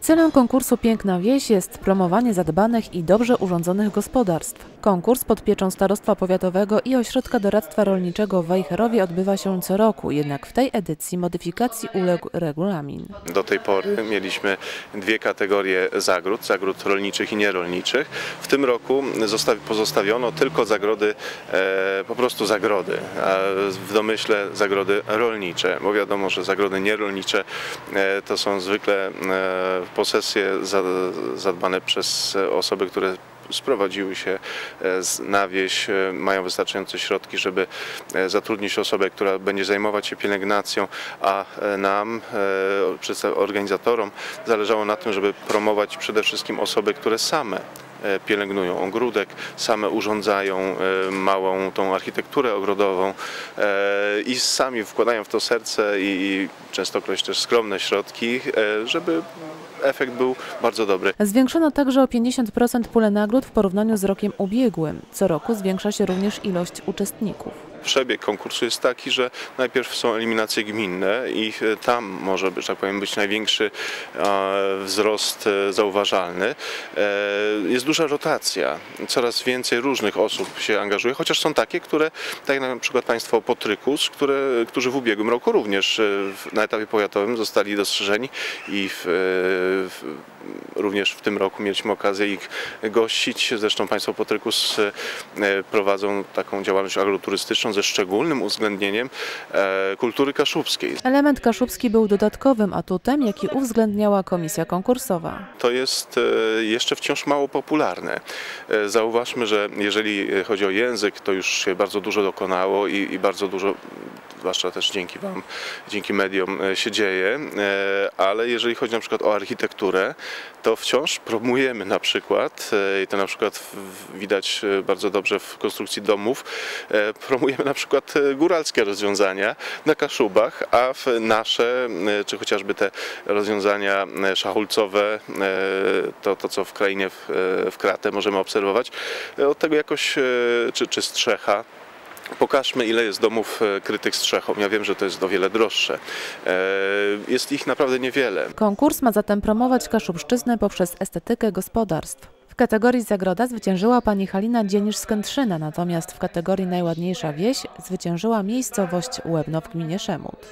Celem konkursu Piękna Wieś jest promowanie zadbanych i dobrze urządzonych gospodarstw. Konkurs pod pieczą Starostwa Powiatowego i Ośrodka Doradztwa Rolniczego w Wejherowie odbywa się co roku, jednak w tej edycji modyfikacji uległ regulamin. Do tej pory mieliśmy dwie kategorie zagród, zagród rolniczych i nierolniczych. W tym roku zostawi- pozostawiono tylko zagrody, e, po prostu zagrody, w domyśle zagrody rolnicze, bo wiadomo, że zagrody nierolnicze e, to są zwykle e, posesje za- zadbane przez osoby, które sprowadziły się e, na wieś, e, mają wystarczające środki, żeby e, zatrudnić osobę, która będzie zajmować się pielęgnacją, a nam, organizatorom, zależało na tym, żeby promować przede wszystkim osoby, które same pielęgnują ogródek, same urządzają e, małą tą architekturę ogrodową e, i sami wkładają w to serce i, częstokroć też skromne środki, e, żeby efekt był bardzo dobry. Zwiększono także o 50% pulę nagród w porównaniu z rokiem ubiegłym. Co roku zwiększa się również ilość uczestników. Przebieg konkursu jest taki, że najpierw są eliminacje gminne i e, tam może, że tak powiem, być największy e, wzrost e, zauważalny. Jest duża rotacja, coraz więcej różnych osób się angażuje, chociaż są takie, które, tak jak na przykład państwo Potrykus, które, którzy w ubiegłym roku również na etapie powiatowym zostali dostrzeżeni i w, w, również w tym roku mieliśmy okazję ich gościć. Zresztą państwo Potrykus prowadzą taką działalność agroturystyczną ze szczególnym uwzględnieniem e, kultury kaszubskiej. Element kaszubski był dodatkowym atutem, jaki uwzględniała komisja konkursowa. To jest e, jeszcze wciąż mało popularne. E, Zauważmy, że jeżeli chodzi o język, to już się bardzo dużo dokonało i, i bardzo dużo, zwłaszcza też dzięki Wam, dzięki mediom e, się dzieje, E, ale jeżeli chodzi na przykład o architekturę, to wciąż promujemy na przykład, e, i to na przykład widać bardzo dobrze w konstrukcji domów, promujemy na przykład góralskie rozwiązania na Kaszubach, a w nasze, czy chociażby te rozwiązania szachulcowe, to, to co w krainie w, w Kratę możemy obserwować, od tego jakoś, czy, czy strzecha, Pokażmy, ile jest domów e, krytych strzechą. Ja wiem, że to jest o wiele droższe. E, Jest ich naprawdę niewiele. Konkurs ma zatem promować Kaszubszczyznę poprzez estetykę gospodarstw. W kategorii Zagroda zwyciężyła pani Halina Dzienisz z Kętrzyna, natomiast w kategorii Najładniejsza wieś zwyciężyła miejscowość Łebno w gminie Szemut.